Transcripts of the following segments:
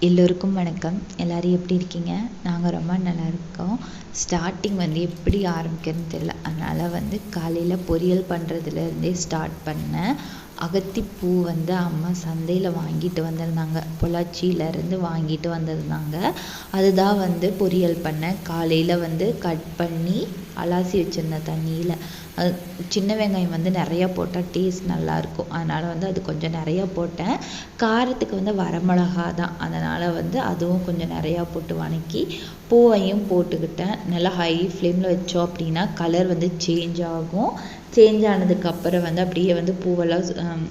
எல்லோருக்கும் வணக்கம். எல்லோரும் எப்படி இருக்கீங்க? நாங்கள் ரொம்ப நல்லா இருக்கோம். ஸ்டார்டிங் வந்து எப்படி ஆரம்பிக்கிறதுன்னு தெரில அதனால் வந்து காலையில் பொரியல் பண்ணுறதுலேருந்தே ஸ்டார்ட் பண்ணேன். அகத்திப்பூ வந்து அம்மா சந்தையில் வாங்கிட்டு வந்திருந்தாங்க. பொள்ளாச்சியிலேருந்து வாங்கிட்டு வந்திருந்தாங்க. அதுதான் வந்து பொரியல் பண்ணேன். காலையில் வந்து கட் பண்ணி அலாசி வச்சுருந்தேன் தண்ணியில். அது சின்ன வெங்காயம் வந்து நிறையா போட்டால் டேஸ்ட் நல்லாயிருக்கும். அதனால் வந்து அது கொஞ்சம் நிறையா போட்டேன். காரத்துக்கு வந்து வரமிளகா தான் அதனால் வந்து அதுவும் கொஞ்சம் நிறையா போட்டு வணக்கி பூவையும் போட்டுக்கிட்டேன். நல்லா ஹை ஃப்ளேமில் வச்சோம் அப்படின்னா கலர் வந்து சேஞ்ச் ஆகும். சேஞ்ச் ஆனதுக்கப்புறம் வந்து அப்படியே வந்து பூவெல்லாம்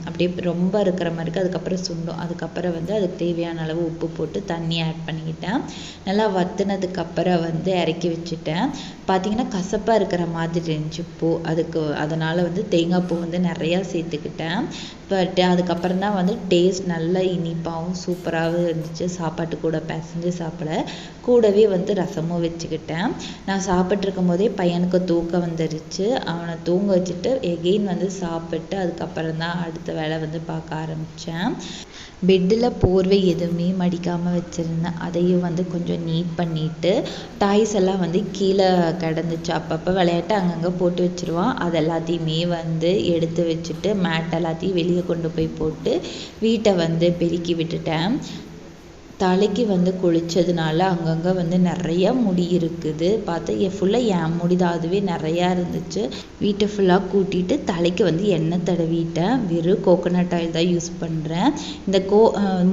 அப்படியே ரொம்ப இருக்கிற மாதிரி இருக்குது அதுக்கப்புறம் சுண்டும். அதுக்கப்புறம் வந்து அதுக்கு தேவையான அளவு உப்பு போட்டு தண்ணி ஆட் பண்ணிக்கிட்டேன். நல்லா வற்றுனதுக்கப்புறம் வந்து இறக்கி வச்சுட்டேன். பார்த்தீங்கன்னா கசப்பாக இருக்கிற மாதிரி இருந்துச்சு பூ. அதுக்கு அதனால் வந்து தேங்காய் பூ வந்து நிறையா சேர்த்துக்கிட்டேன். பட் அதுக்கப்புறம் தான் வந்து டேஸ்ட் நல்லா இனிப்பாகவும் சூப்பராகவும் இருந்துச்சு. சாப்பாட்டு கூட பிசைஞ்சு சாப்பிட கூடவே வந்து ரசமும் வச்சுக்கிட்டேன். நான் சாப்பிட்ருக்கும் போதே பையனுக்கு தூக்கம் வந்துருச்சு. அவனை தூங்க வச்சுட்டு எகெயின் வந்து சாப்பிட்டு அதுக்கப்புறம் தான் அடுத்த வேலை வந்து பார்க்க ஆரம்பித்தேன் பெட்டில் போர்வை எதுவுமே மடிக்காமல் வச்சுருந்தேன். அதையும் வந்து கொஞ்சம் நீட் பண்ணிவிட்டு டாய்ஸ் எல்லாம் வந்து கீழே கிடந்துச்சு. அப்பப்போ விளையாட்டு அங்கங்கே போட்டு வச்சுருவான். அது எல்லாத்தையுமே வந்து எடுத்து வச்சுட்டு மேட் எல்லாத்தையும் வெளியே கொண்டு போய் போட்டு வீட்டை வந்து பெருக்கி விட்டுட்டேன். தலைக்கு வந்து குளித்ததுனால அங்கங்கே வந்து நிறைய முடி இருக்குது. பார்த்தா என் ஃபுல்லாக என் முடி தான். அதுவே நிறையா இருந்துச்சு. வீட்டை ஃபுல்லாக கூட்டிட்டு தலைக்கு வந்து எண்ணெய் தடவிட்டேன். வெறும் கோகோனட் ஆயில் தான் யூஸ் பண்ணுறேன் இந்த கோ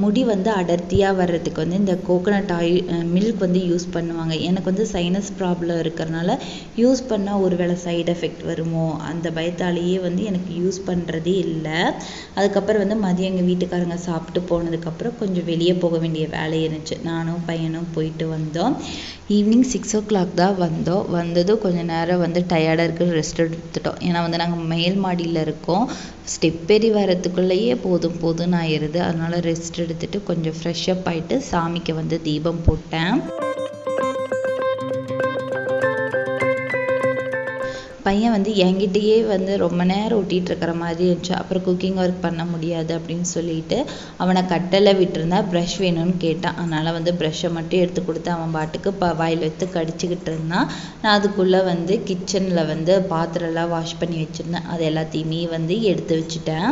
முடி வந்து அடர்த்தியாக வர்றதுக்கு வந்து இந்த கோகோனட் ஆயில் மில்க் வந்து யூஸ் பண்ணுவாங்க. எனக்கு வந்து சைனஸ் ப்ராப்ளம் இருக்கிறனால யூஸ் பண்ணால் ஒரு வேளை சைடு எஃபெக்ட் வருமோ? அந்த பயத்தாலேயே வந்து எனக்கு யூஸ் பண்ணுறதே இல்லை. அதுக்கப்புறம் வந்து மதியம் எங்கள் வீட்டுக்காரங்க சாப்பிட்டு போனதுக்கப்புறம் கொஞ்சம் வெளியே போக வேண்டிய வேலை இருந்துச்சு நானும் பையனும் போயிட்டு வந்தோம். ஈவினிங் சிக்ஸ் ஓ கிளாக் தான் வந்தோம். வந்ததும் கொஞ்சம் நேரம் வந்து டயர்டாக இருக்குது ரெஸ்ட் எடுத்துட்டோம். ஏன்னா வந்து நாங்கள் மேல் மாடியில் இருக்கோம். ஸ்டெப் ஏறி வரத்துக்குள்ளேயே போதும் போதும்னு ஆயிடுது அதனால ரெஸ்ட் எடுத்துட்டு கொஞ்சம் ஃப்ரெஷ்ஷப் ஆகிட்டு சாமிக்கு வந்து தீபம் போட்டேன். பையன் வந்து என்கிட்டயே வந்து ரொம்ப நேரம் ஒட்டிகிட்டு இருக்கிற மாதிரி இருந்துச்சு. அப்புறம் குக்கிங் ஒர்க் பண்ண முடியாது அப்படின்னு சொல்லிட்டு அவனை கட்டளை விட்டுருந்தா ப்ரஷ் வேணும்னு கேட்டான். அதனால் வந்து ப்ரஷ்ஷை மட்டும் எடுத்து கொடுத்து அவன் பாட்டுக்கு ப வாயில் எடுத்து கடிச்சிக்கிட்டு இருந்தான். நான் அதுக்குள்ளே வந்து கிச்சனில் வந்து பாத்திரம்லாம் வாஷ் பண்ணி வச்சுருந்தேன். அது எல்லாத்தையுமே வந்து எடுத்து வச்சுட்டேன்.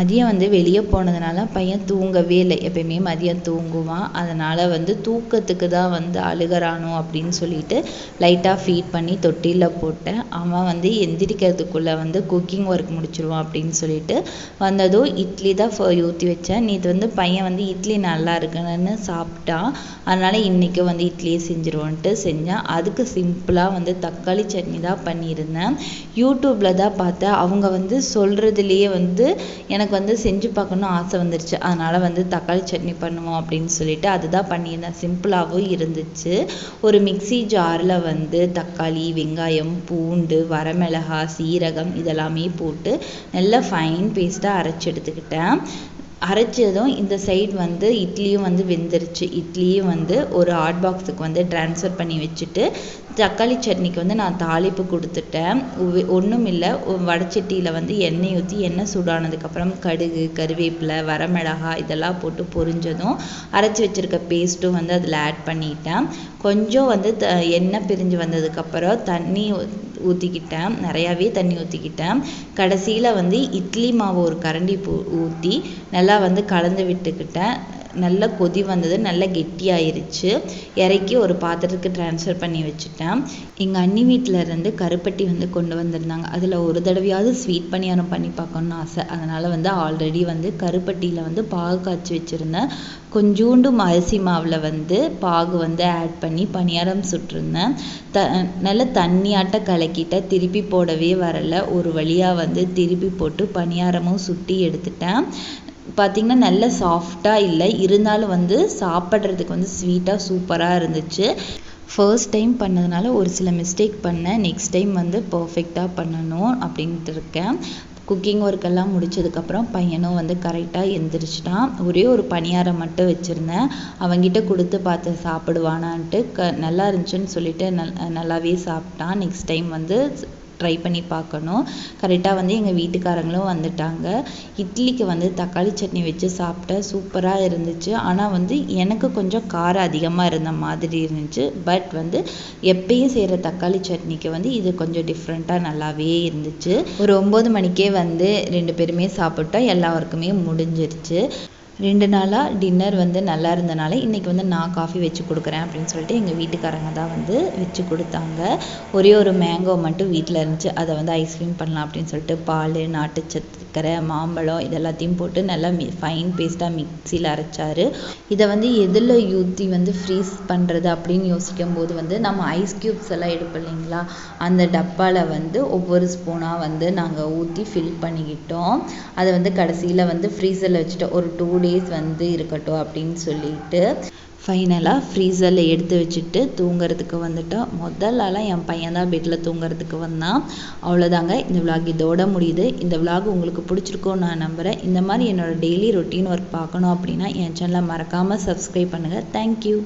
மதியம் வந்து வெளியே போனதுனால பையன் தூங்கவே இல்லை. எப்பயுமே மதியம் தூங்குவான். அதனால் வந்து தூக்கத்துக்கு தான் வந்து அழுகிறானோ அப்படின்னு சொல்லிட்டு லைட்டாக ஃபீட் பண்ணி தொட்டிலில் போட்டேன். அவன் வந்து எந்திரிக்கிறதுக்குள்ளே வந்து குக்கிங் ஒர்க் முடிச்சிருவான் அப்படின்னு சொல்லிட்டு வந்ததும் இட்லி தான் ஊற்றி வச்சேன். நீ வந்து பையன் வந்து இட்லி நல்லா இருக்குன்னு சாப்பிட்டான். அதனால் இன்றைக்கும் வந்து இட்லியே செஞ்சிருவோன்ட்டு செஞ்சேன். அதுக்கு சிம்பிளாக வந்து தக்காளி சட்னி தான் பண்ணியிருந்தேன். யூடியூப்பில் தான் பார்த்தேன். அவங்க வந்து சொல்கிறதுலையே வந்து எனக்கு எனக்கு வந்து செஞ்சு பார்க்கணும்னு ஆசை வந்துருச்சு. அதனால் வந்து தக்காளி சட்னி பண்ணுவோம் அப்படின்னு சொல்லிட்டு அதுதான் பண்ணியிருந்தேன். சிம்பிளாகவும் இருந்துச்சு. ஒரு மிக்சி ஜாரில் வந்து தக்காளி வெங்காயம் பூண்டு வரமிளகா சீரகம் இதெல்லாமே போட்டு நல்லா ஃபைன் பேஸ்ட்டாக அரைச்சி எடுத்துக்கிட்டேன். அரைச்சதும் இந்த சைடு வந்து இட்லியும் வந்து வெந்துருச்சு. இட்லியும் வந்து ஒரு ஹாட் பாக்ஸுக்கு வந்து ட்ரான்ஸ்ஃபர் பண்ணி வச்சுட்டு தக்காளி சட்னிக்கு வந்து நான் தாளிப்பு கொடுத்துட்டேன். ஒன்றும் இல்லை வடச்சட்டியில் வந்து எண்ணெய் ஊற்றி எண்ணெய் சூடானதுக்கப்புறம் கடுகு கருவேப்பிலை வரமிளகாய் இதெல்லாம் போட்டு பொரிஞ்சதும் அரைச்சி வச்சுருக்க பேஸ்ட்டும் வந்து அதில் ஆட் பண்ணிட்டேன். கொஞ்சம் வந்து த எண்ணெய் பிரிஞ்சு வந்ததுக்கப்புறம் தண்ணி ஊற்றிக்கிட்டேன் நிறையாவே தண்ணி ஊற்றிக்கிட்டேன் கடைசியில் வந்து இட்லி மாவு ஒரு கரண்டி ஊற்றி நல்லா வந்து கலந்து விட்டுக்கிட்டேன். நல்லா கொதி வந்தது நல்லா கெட்டியாயிருச்சு. இறக்கி ஒரு பாத்திரத்துக்கு ட்ரான்ஸ்ஃபர் பண்ணி வச்சுட்டேன். எங்கள் அண்ணி வீட்டில் இருந்து கருப்பட்டி வந்து கொண்டு வந்திருந்தாங்க. அதில் ஒரு தடவையாவது ஸ்வீட் பணியாரம் பண்ணி பார்க்கணுன்னு ஆசை. அதனால் வந்து ஆல்ரெடி வந்து கருப்பட்டியில் வந்து பாகு காய்ச்சி வச்சுருந்தேன். கொஞ்சோண்டு அரிசி மாவில் வந்து பாகு வந்து ஆட் பண்ணி பணியாரம் சுட்டிருந்தேன். த நல்லா தண்ணியாட்ட கலக்கிட்ட திருப்பி போடவே வரலை. ஒரு வழியாக வந்து திருப்பி போட்டு பணியாரமும் சுட்டி எடுத்துட்டேன். பார்த்திங்கன்னா நல்ல சாஃப்டாக இல்லை. இருந்தாலும் வந்து சாப்பிட்றதுக்கு வந்து ஸ்வீட்டாக சூப்பராக இருந்துச்சு. ஃபர்ஸ்ட் டைம் பண்ணதுனால ஒரு சில மிஸ்டேக் பண்ணேன். நெக்ஸ்ட் டைம் வந்து பர்ஃபெக்டாக பண்ணணும் அப்படின்ட்டு இருக்கேன். குக்கிங் ஒர்க் எல்லாம் முடிச்சதுக்கப்புறம் பையனும் வந்து கரெக்டாக எந்திரிச்சிட்டான். ஒரே ஒரு பணியாரம் மட்டும் வச்சுருந்தேன். அவன்கிட்ட கொடுத்து பார்த்து சாப்பிடுவானான்ட்டு க நல்லா இருந்துச்சுன்னு சொல்லிட்டு நல் நல்லாவே சாப்பிட்டான். நெக்ஸ்ட் டைம் வந்து ட்ரை பண்ணி பார்க்கணும். கரெக்டாக வந்து எங்கள் வீட்டுக்காரங்களும் வந்துட்டாங்க. இட்லிக்கு வந்து தக்காளி சட்னி வச்சு சாப்பிட்டேன் சூப்பராக இருந்துச்சு. ஆனால் வந்து எனக்கு கொஞ்சம் காரம் அதிகமாக இருந்த மாதிரி இருந்துச்சு. பட் வந்து எப்பயும் செய்கிற தக்காளி சட்னிக்கு வந்து இது கொஞ்சம் டிஃப்ரெண்ட்டாக நல்லாவே இருந்துச்சு. ஒரு ஒம்பது மணிக்கே வந்து ரெண்டு பேருமே சாப்பிட்டோம். எல்லாருக்குமே முடிஞ்சிருச்சு. ரெண்டு நாளாக டின்னர் வந்து நல்லா இருந்தனால இன்றைக்கி வந்து நான் காஃபி வச்சு கொடுக்குறேன் அப்படின்னு சொல்லிட்டு எங்கள் வீட்டுக்காரங்க தான் வந்து வச்சு கொடுத்தாங்க. ஒரே ஒரு மேங்கோ மட்டும் வீட்டில் இருந்துச்சு. அதை வந்து ஐஸ்கிரீம் பண்ணலாம் அப்படின்னு சொல்லிட்டு பால் நாட்டு சர்க்கரை மாம்பழம் இதெல்லாத்தையும் போட்டு நல்லா மி ஃபைன் பேஸ்ட்டாக மிக்சியில் அரைச்சார். இதை வந்து எதில் ஊற்றி வந்து ஃப்ரீஸ் பண்ணுறது அப்படின்னு யோசிக்கும் போது வந்து நம்ம ஐஸ் க்யூப்ஸ் எல்லாம் எடுப்போம் இல்லைங்களா? அந்த டப்பாவில் வந்து ஒவ்வொரு ஸ்பூனாக வந்து நாங்கள் ஊற்றி ஃபில் பண்ணிக்கிட்டோம். அதை வந்து கடைசியில் வந்து ஃப்ரீசரில் வச்சுட்டு ஒரு டூ டேஸ் வந்து இருக்கட்டும் அப்படின்னு சொல்லிட்டு ஃபைனலாக ஃப்ரீசரில் எடுத்து வச்சுட்டு தூங்குறதுக்கு வந்துட்டோம் முதல்லலாம் என் பையன் தான் பெட்டில் தூங்குறதுக்கு வந்தான். அவ்வளோதாங்க இந்த விலாக் இதோட முடியுது. இந்த விலாக் உங்களுக்கு பிடிச்சிருக்கோன்னு நான் நம்புகிறேன் இந்த மாதிரி என்னோடய டெய்லி ரொட்டீன் ஒர்க் பார்க்கணும் அப்படின்னா என் சேனலை மறக்காமல் சப்ஸ்கிரைப் பண்ணுங்கள் தேங்க்யூ